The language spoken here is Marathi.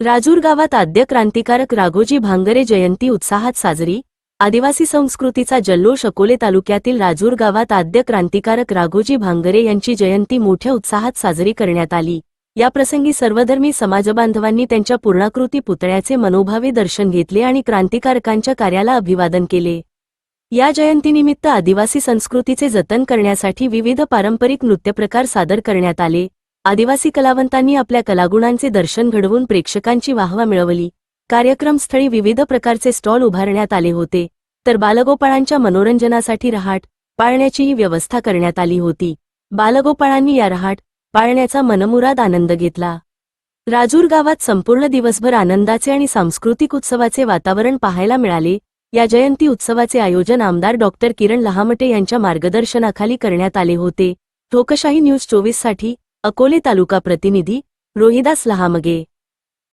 राजूर गावात आद्य क्रांतिकारक राघोजी भांगरे जयंती उत्साहात साजरी. आदिवासी संस्कृतीचा जल्लोष अकोले तालुक्यातील राजूर गावात आद्य क्रांतिकारक राघोजी भांगरे यांची जयंती मोठ्या उत्साहात साजरी करण्यात आली. या प्रसंगी सर्वधर्मी समाजबांधवांनी त्यांच्या पूर्णाकृती पुतळ्याचे मनोभावे दर्शन घेतले आणि क्रांतिकारकांच्या कार्याला अभिवादन केले. या जयंतीनिमित्त आदिवासी संस्कृतीचे जतन करण्यासाठी विविध पारंपरिक नृत्यप्रकार सादर करण्यात आले. आदिवासी कलावंतांनी आपल्या कलागुणांचे दर्शन घडवून प्रेक्षकांची वाहवा मिळवली. कार्यक्रमस्थळी विविध प्रकारचे स्टॉल उभारण्यात आले होते. तर बालगोपाळांच्या मनोरंजनासाठी रहाट पाळण्याचीही व्यवस्था करण्यात आली होती. बालगोपाळांनी या रहाट पाळण्याचा मनमुराद आनंद घेतला. राजूर गावात संपूर्ण दिवसभर आनंदाचे आणि सांस्कृतिक उत्सवाचे वातावरण पाहायला मिळाले. या जयंती उत्सवाचे आयोजन आमदार डॉक्टर किरण लहामटे यांच्या मार्गदर्शनाखाली करण्यात आले होते. ठोकशाही न्यूज चोवीससाठी अकोले तालुका प्रतिनिधी रोहिदास लहामगे.